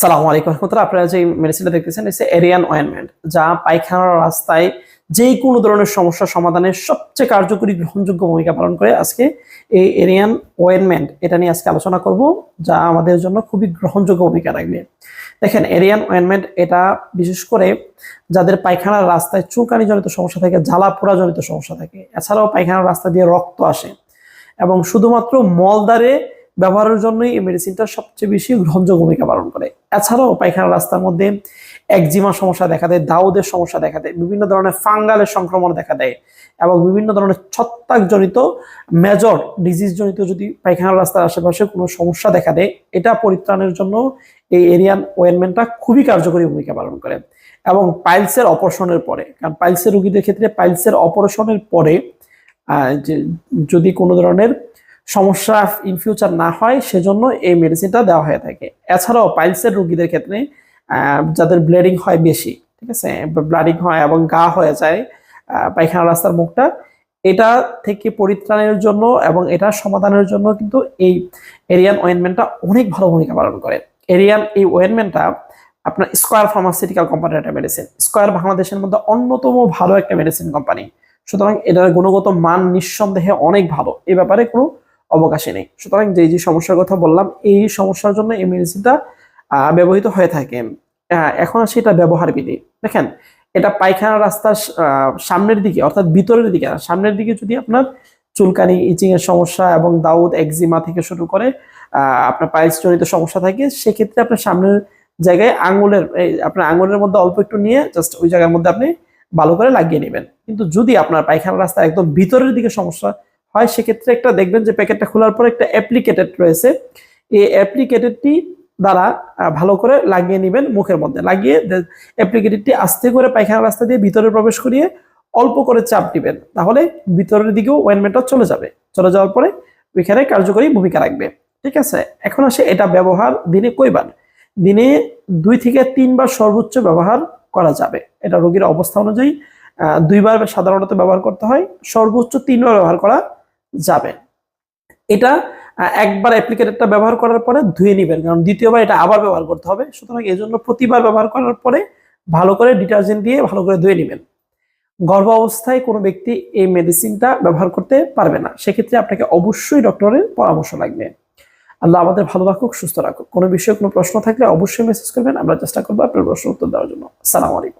আসসালামু আলাইকুম রহমতুল্লাহ। আপনারা যে মেডিসিনটা দেখতেছেন এসে এরিয়ান অয়েনমেন্ট যা পায়খানার রাস্তায় যে কোনো ধরনের সমস্যা সমাধানের সবচেয়ে কার্যকরী গ্রহণযোগ্য ভূমিকা পালন করে আজকে এই এরিয়ান অয়েনমেন্ট এটা নিয়ে আজকে আলোচনা করব, যা আমাদের জন্য খুবই গ্রহণযোগ্য ভূমিকা রাখবে। দেখেন এরিয়ান অয়েনমেন্ট এটা বিশেষ করে যাদের পায়খানার রাস্তায় চুলকানি জনিত সমস্যা থাকে জ্বালা পোড়া জনিত সমস্যা থাকে, এছাড়াও পায়খানার রাস্তা দিয়ে রক্ত আসে এবং শুধুমাত্র মলদারে ব্যবহারের জন্যই এই মেডিসিনটা সবচেয়ে বেশি গ্রহণযোগ্য ভূমিকা পালন করে। এছাড়াও পায়খানা রাস্তার মধ্যে একজিমা সমস্যা দেখা দেয়, দাউদের সমস্যা দেখা দেয়, বিভিন্ন ধরনের ফাঙ্গালের সংক্রমণ দেখা দেয় এবং বিভিন্ন ধরনের ছত্রাকজনিত মেজর ডিজিজ জনিত যদি পায়খানার রাস্তার আশেপাশে কোনো সমস্যা দেখা দেয়, এটা পরিত্রাণের জন্য এই এরিয়ান ওয়েনমেন্টটা খুবই কার্যকরী ভূমিকা পালন করে এবং পাইলসের অপারেশনের পরে, কারণ পাইলসের রোগীদের ক্ষেত্রে পাইলসের অপারেশনের পরে যদি কোনো ধরনের সমস্যা ইন ফিউচার না হয়, সেজন্য এই মেডিসিনটা দেওয়া হয়ে থাকে। এছাড়াও পাইলসের রোগীদের ক্ষেত্রে যাদের ব্লিডিং হয় বেশি, ঠিক আছে? ব্লাডিং হয় এবং গা হয়ে যায় পায়খানা রাস্তার মুখটা, এটা থেকে পরিত্রাণের জন্য এবং এটা সমাধানের জন্য কিন্তু এই এরিয়ান ওয়েনমেন্টটা অনেক ভালো ভূমিকা পালন করে। এরিয়ান এই ওয়েনমেন্টটা আপনার স্কোয়ার ফার্মাসিউটিক্যাল কোম্পানির একটা মেডিসিন স্কোয়ার বাংলাদেশের মধ্যে অন্যতম ভালো একটা মেডিসিন কোম্পানি সুতরাং এটার গুণগত মান নিঃসন্দেহে অনেক ভালো। এ ব্যাপারে কোনো অবকাশই নেই। সুতরাং যে যে সমস্যার কথা বললাম, এই সমস্যার জন্য মেডিসিনটা ব্যবহৃত হয়ে থাকে। এখন আসি এটা ব্যবহার বিধি দেখেন, এটা পায়খানা রাস্তার সামনের দিকে, অর্থাৎ ভিতরের দিকে সামনের দিকে যদি আপনার চুলকানি ইচিং এর সমস্যা এবং দাউদ, একজিমা থেকে শুরু করে আপনার পাইলস জনিত সমস্যা থাকে, সেক্ষেত্রে আপনার সামনের জায়গায় আঙুলের আপনার আঙুলের মধ্যে অল্প একটু নিয়ে জাস্ট ওই জায়গার মধ্যে আপনি ভালো করে লাগিয়ে নেবেন। কিন্তু যদি আপনার পায়খানা রাস্তা একদম ভিতরের দিকে সমস্যা হয় সেক্ষেত্রে একটা দেখবেন যে প্যাকেটটা খোলার পর একটা অ্যাপ্লিকেটেড রয়েছে। এই অ্যাপ্লিকেটেডটি দ্বারা ভালো করে লাগিয়ে নেবেন মুখের মধ্যে। লাগিয়ে অ্যাপ্লিকেটেডটি আস্তে করে পায়খানা রাস্তা দিয়ে ভিতরে প্রবেশ করিয়ে অল্প করে চাপ দিবেন। তাহলে ভিতরের দিকেও ওয়েনমেন্টটা চলে যাবে। চলে যাওয়ার পরে ওইখানে কার্যকরী ভূমিকা রাখবে। ঠিক আছে? এখন আসে এটা ব্যবহার দিনে কইবার দিনে দুই থেকে তিনবার সর্বোচ্চ ব্যবহার করা যাবে। এটা রোগীর অবস্থা অনুযায়ী দুইবার সাধারণত ব্যবহার করতে হয়। সর্বোচ্চ তিনবার ব্যবহার করা যাবে। এটা একবার অ্যাপ্লিকেটরটা ব্যবহার করার পরে ধুয়ে নেবেন, কারণ দ্বিতীয়বার এটা আবার ব্যবহার করতে হবে। সুতরাং এই জন্য প্রতিবার ব্যবহার করার পরে ভালো করে ডিটারজেন্ট দিয়ে ভালো করে ধুয়ে নেবেন। গর্ভ অবস্থায় কোনো ব্যক্তি এই মেডিসিনটা ব্যবহার করতে পারবে না। সেক্ষেত্রে আপনাকে অবশ্যই ডক্টরের পরামর্শ লাগবে। আল্লাহ আমাদের ভালো রাখুক, সুস্থ রাখুক। কোনো বিষয়ে কোনো প্রশ্ন থাকলে অবশ্যই মেসেজ করবেন। আমরা চেষ্টা করব আপনার প্রশ্ন উত্তর দেওয়ার জন্য। আসসালামু আলাইকুম।